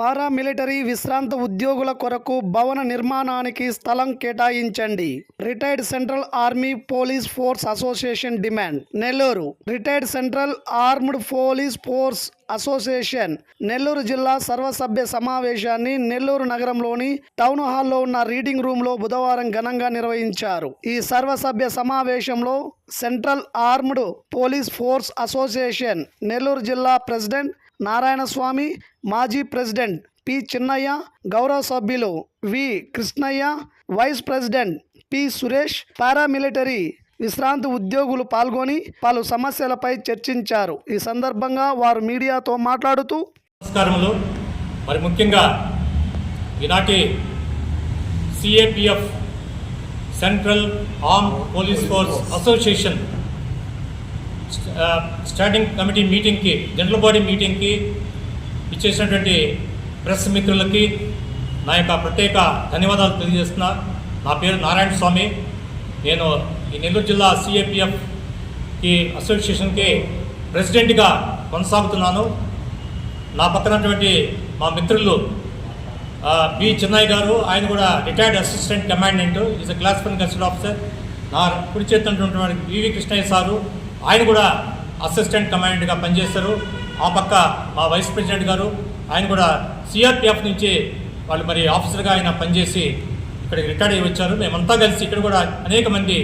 Paramilitary విశ్రాంత ఉద్యోగుల కొరకు భవన నిర్మాణానికి స్థలం కేటాయించండి. Retired central army police force association demand. Nellore. Retired central armed police force association. Nellore జిల్లా సర్వసభ్య సమావేశాన్ని నెల్లూరు నగరంలోని టౌన్ హాల్లో ఉన్న రీడింగ్ రూమ్లో బుధవారం ఘనంగా నిర్వహించారు. ఈ సర్వసభ్య సమావేశంలో central armed police force association Nellore జిల్లా ప్రెసిడెంట్ నారాయణస్వామి మాజీ ప్రెసిడెంట్ పి చిన్నయ్య గౌరవ సభ్యులు V Krishnaiah vice president P Suresh paramilitary విశ్రాంతి ఉద్యోగులు పాల్గొని పలు సమస్యలపై చర్చించారు. ఈ సందర్భంగా వారు మీడియాతో మాట్లాడుతూ నమస్కారములు. మరి ముఖ్యంగా ఈనాటి CAPF central arm police force association standing committee మీటింగ్కి జనరల్ బాడీ మీటింగ్కి ఇచ్చేసినటువంటి ప్రెస్ మిత్రులకి నా యొక్క ప్రత్యేక ధన్యవాదాలు తెలియజేస్తున్నా. నా పేరు నారాయణ స్వామి. నేను ఈ నెల్లూరు జిల్లా సిఏపిఎఫ్కి అసోసియేషన్కి ప్రెసిడెంట్గా కొనసాగుతున్నాను. నా పక్కనటువంటి మా మిత్రులు బి చిన్నయ్య గారు ఆయన కూడా retired assistant commandant is a class one consul officer నా కుడి చేతున్నటువంటి వివి కృష్ణయ్య సారు ఆయన కూడా అసిస్టెంట్ కమాండెంట్గా పనిచేస్తారు. ఆ పక్క మా వైస్ ప్రెసిడెంట్ గారు ఆయన కూడా సిఆర్పిఎఫ్ నుంచి వాళ్ళు మరి ఆఫీసర్గా ఆయన పనిచేసి ఇక్కడికి రిటైర్డ్ అయ్యి వచ్చారు. మేమంతా కలిసి ఇక్కడ కూడా అనేక మంది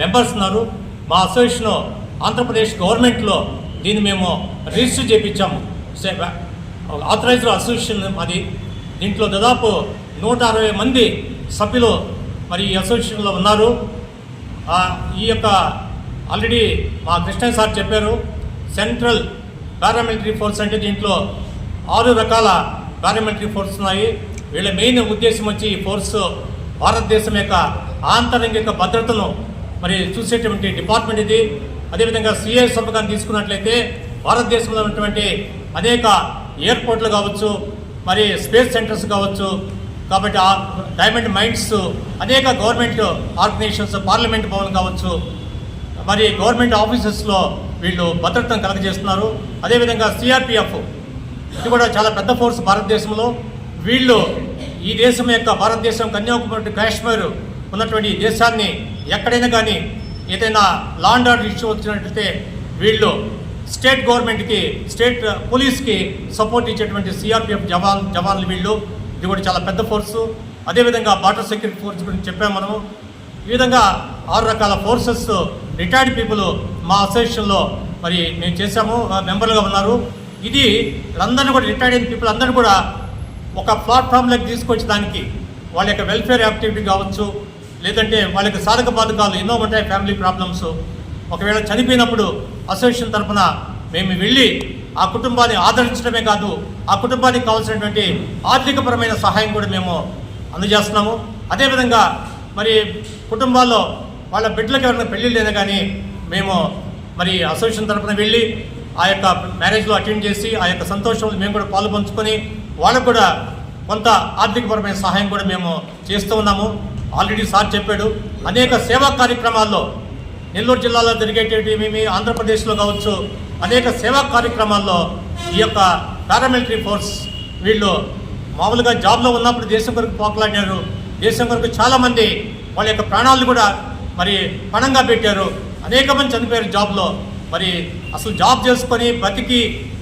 మెంబర్స్ ఉన్నారు. మా అసోసియేషన్ ఆంధ్రప్రదేశ్ గవర్నమెంట్లో దీన్ని మేము రిజిస్టర్ చేయించాము ఆథరైజ్డ్ అసోసియేషన్ అది దీంట్లో దాదాపు నూట అరవై మంది సభ్యులు మరి ఈ అసోసియేషన్లో ఉన్నారు. ఈ యొక్క ఆల్రెడీ మా కృష్ణ సార్ చెప్పారు సెంట్రల్ పారామిలిటరీ ఫోర్స్ అంటే దీంట్లో ఆరు రకాల పారామిలిటరీ ఫోర్స్ ఉన్నాయి. వీళ్ళ మెయిన్ ఉద్దేశం వచ్చి ఈ ఫోర్స్ భారతదేశం యొక్క ఆంతరంగిక భద్రతను మరి చూసేటువంటి డిపార్ట్మెంట్ ఇది. అదేవిధంగా సిఐ సంపకాన్ని తీసుకున్నట్లయితే భారతదేశంలో ఉన్నటువంటి అనేక ఎయిర్పోర్ట్లు కావచ్చు మరి స్పేస్ సెంటర్స్ కావచ్చు కాబట్టి డైమండ్ మైండ్స్ అనేక గవర్నమెంట్ ఆర్గనైజేషన్స్ పార్లమెంట్ భవన్ కావచ్చు మరి గవర్నమెంట్ ఆఫీసెస్లో వీళ్ళు భద్రతను కలగజేస్తున్నారు. అదేవిధంగా సిఆర్పిఎఫ్ ఇది కూడా చాలా పెద్ద ఫోర్స్ భారతదేశంలో. వీళ్ళు ఈ దేశం యొక్క భారతదేశం కన్యాకుమారి కాశ్మీర్ ఉన్నటువంటి దేశాన్ని ఎక్కడైనా కానీ ఏదైనా లాండ్ ఆర్డర్ ఇష్యూ వచ్చినట్లయితే వీళ్ళు స్టేట్ గవర్నమెంట్కి స్టేట్ పోలీస్కి సపోర్ట్ ఇచ్చేటువంటి సిఆర్పిఎఫ్ జవాన్ జవాన్లు వీళ్ళు. ఇది కూడా చాలా పెద్ద ఫోర్సు అదేవిధంగా బార్డర్ సెక్యూరిటీ ఫోర్స్ గురించి చెప్పాము మనము. ఈ విధంగా ఆరు రకాల ఫోర్సెస్ రిటైర్డ్ పీపుల్ మా అసోసియేషన్లో మరి మేము చేశాము మెంబర్లుగా ఉన్నారు. ఇది అందరినీ కూడా రిటైర్డ్ అయిన పీపుల్ అందరినీ కూడా ఒక ప్లాట్ఫామ్లోకి తీసుకొచ్చి దానికి వాళ్ళ యొక్క వెల్ఫేర్ యాక్టివిటీ కావచ్చు లేదంటే వాళ్ళ యొక్క సాధక బాధకాలు ఎన్నో ఉంటాయి ఫ్యామిలీ ప్రాబ్లమ్స్. ఒకవేళ చనిపోయినప్పుడు అసోసియేషన్ తరఫున మేము వెళ్ళి ఆ కుటుంబాన్ని ఆదరించడమే కాదు ఆ కుటుంబానికి కావాల్సినటువంటి ఆర్థికపరమైన సహాయం కూడా మేము అందజేస్తున్నాము. అదేవిధంగా మరి కుటుంబాల్లో వాళ్ళ బిడ్డలకు ఎవరైనా పెళ్ళి లేదా కానీ మేము మరి అసోసియేషన్ తరఫున వెళ్ళి ఆ యొక్క మ్యారేజ్లో అటెండ్ చేసి ఆ యొక్క సంతోషంలో మేము కూడా పాలు పంచుకొని వాళ్ళకు కూడా కొంత ఆర్థికపరమైన సహాయం కూడా మేము చేస్తూ ఉన్నాము. ఆల్రెడీ సార్ చెప్పాడు అనేక సేవా కార్యక్రమాల్లో నెల్లూరు జిల్లాలో జరిగేటవి ఆంధ్రప్రదేశ్లో కావచ్చు అనేక సేవా కార్యక్రమాల్లో ఈ యొక్క పారామిలిటరీ ఫోర్స్ వీళ్ళు మామూలుగా జాబ్లో ఉన్నప్పుడు దేశం కొరకు పోకలాడారు. దేశం కొరకు చాలామంది వాళ్ళ యొక్క ప్రాణాలు కూడా మరి పణంగా పెట్టారు. అనేక మంది చనిపోయారు జాబ్లో మరి అసలు జాబ్ చేసుకొని బతికి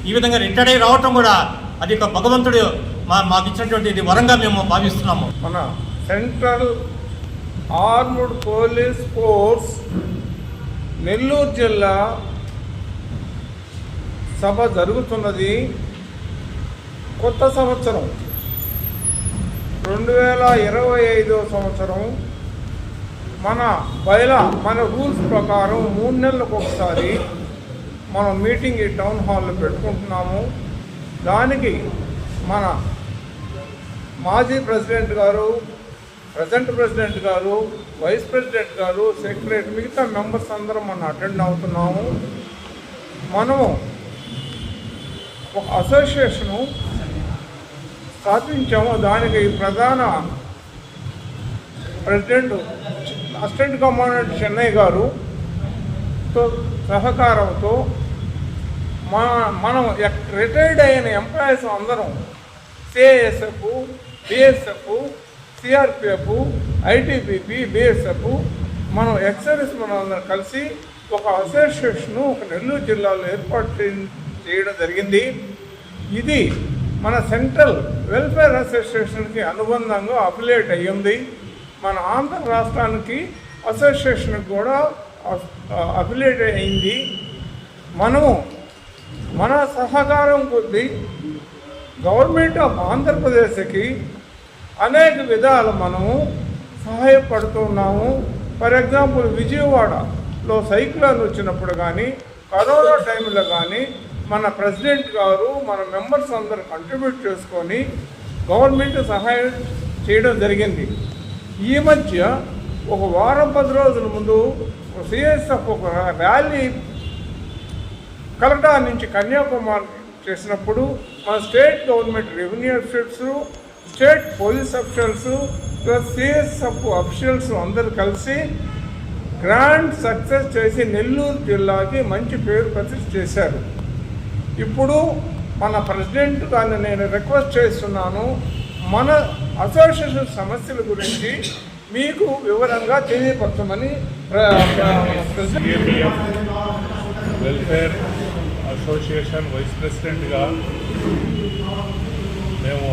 ఈ విధంగా రిటైర్ అయి రావటం కూడా అది ఒక భగవంతుడు మా మాకు ఇచ్చినటువంటి ఇది వరంగా మేము భావిస్తున్నాము. మన central armed police force Nellore జిల్లా సభ జరుగుతున్నది కొత్త సంవత్సరం. రెండు వేల ఇరవై ఐదో సంవత్సరం మన బయల మన రూల్స్ ప్రకారం మూడు నెలలకు ఒకసారి మనం మీటింగ్ ఈ టౌన్ హాల్లో పెట్టుకుంటున్నాము. దానికి మన మాజీ ప్రెసిడెంట్ గారు ప్రజెంట్ ప్రెసిడెంట్ గారు వైస్ ప్రెసిడెంట్ గారు సెక్రటరీ మిగతా మెంబర్స్ అందరం మనం అటెండ్ అవుతున్నాము. మనము ఒక అసోసియేషను స్థాపించామో దానికి ప్రధాన ప్రెసిడెంట్ అసిస్టెంట్ కమాండెంట్ చెన్నై గారు తో సహకారంతో మన మనం రిటైర్డ్ అయిన ఎంప్లాయీస్ అందరం CISF BSF CRPF ITBP BSF మనం ఎక్సర్వీస్ మనం అందరం కలిసి ఒక అసోసియేషన్ ఒక నెల్లూరు జిల్లాలో ఏర్పాటు చేయడం జరిగింది. ఇది మన సెంట్రల్ వెల్ఫేర్ అసోసియేషన్కి అనుబంధంగా అఫిలియేట్ అయ్యింది. మన ఆంధ్ర రాష్ట్రానికి అసోసియేషన్కి కూడా అఫిలియేట్ అయింది మనము మన సహకారం కొద్దీ గవర్నమెంట్ ఆఫ్ ఆంధ్రప్రదేశ్కి అనేక విధాలు మనము సహాయపడుతున్నాము. ఫర్ ఎగ్జాంపుల్ విజయవాడలో సైక్లోన్ వచ్చినప్పుడు కానీ కరోనా టైంలో కానీ మన ప్రెసిడెంట్ గారు మన మెంబర్స్ అందరు కంట్రిబ్యూట్ చేసుకొని గవర్నమెంట్ సహాయం చేయడం జరిగింది. ఈ మధ్య ఒక వారం పది రోజుల ముందు సిఎస్ఎఫ్ ఒక ర్యాలీ కలకటా నుంచి కన్యాకుమారి చేసినప్పుడు మన state government revenue officials state police officials plus CSF officials అందరూ కలిసి గ్రాండ్ సక్సెస్ చేసి నెల్లూరు జిల్లాకి మంచి పేరు ప్రతిష్ఠ చేశారు. ఇప్పుడు మన ప్రెసిడెంట్ గారిని నేను రిక్వెస్ట్ చేస్తున్నాను మన అసోసియేషన్ సమస్యల గురించి మీకు వివరంగా తెలియపరచమని వెల్ఫేర్ అసోసియేషన్ వైస్ ప్రెసిడెంట్గా మేము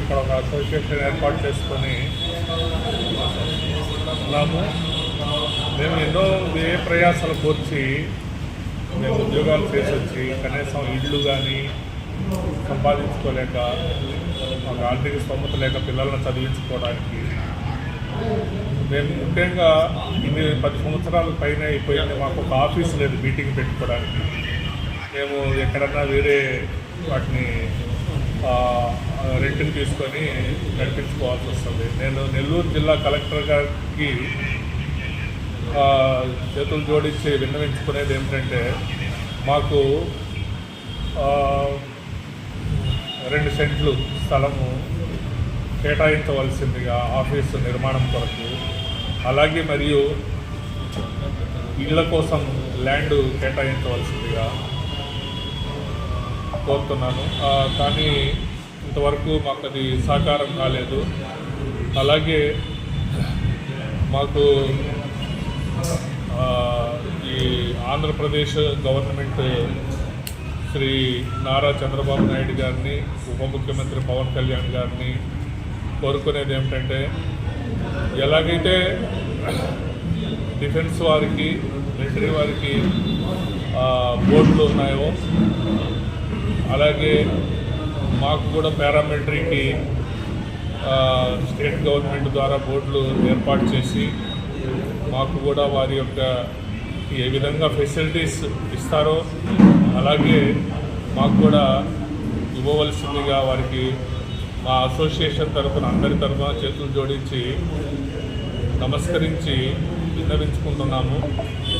ఇక్కడ ఒక అసోసియేషన్ ఏర్పాటు చేసుకొని ఉన్నాము. మేము ఎన్నో ఏ ప్రయాసాలు కోర్చి మేము ఉద్యోగాలు చేసి వచ్చి కనీసం ఇళ్ళు కానీ సంపాదించుకోలేక మాకు ఆర్థిక స్తోమత లేక పిల్లలను చదివించుకోవడానికి మేము ముఖ్యంగా ఇన్ని పది సంవత్సరాల పైన అయిపోయింది. మాకు ఒక ఆఫీస్ లేదు మీటింగ్ పెట్టుకోవడానికి. మేము ఎక్కడన్నా వేరే వాటిని ఆ, రెంట్కి తీసుకొని నడిపించుకోవాల్సి వస్తుంది. నేను నెల్లూరు జిల్లా కలెక్టర్ గారికి చేతులు జోడించి విన్నవించుకునేది ఏమిటంటే మాకు రెండు సెంట్లు స్థలము కేటాయించవలసిందిగా ఆఫీసు నిర్మాణం కొరకు అలాగే మరియు ఇళ్ళ కోసం ల్యాండ్ కేటాయించవలసిందిగా కోరుతున్నాను. కానీ ఇంతవరకు మాకు అది సాకారం కాలేదు. అలాగే మాకు ఆంధ్రప్రదేశ్ గవర్నమెంట్ శ్రీ నారా చంద్రబాబు నాయుడు గారిని ఉప ముఖ్యమంత్రి పవన్ కళ్యాణ్ గారిని కోరుకునేది ఏమిటంటే ఎలాగైతే డిఫెన్స్ వారికి మిలిటరీ వారికి బోర్డులు ఉన్నాయో అలాగే మాకు కూడా పారామిలిటరీకి స్టేట్ గవర్నమెంట్ ద్వారా బోర్డులు ఏర్పాటు చేసి మాకు కూడా వారి యొక్క ఏ విధంగా ఫెసిలిటీస్ ఇస్తారో అలాగే మాకు కూడా ఇవ్వవలసిందిగా వారికి మా అసోసియేషన్ తరఫున అందరి తరఫున చేతులు జోడించి నమస్కరించి విన్నవించుకుంటున్నాము.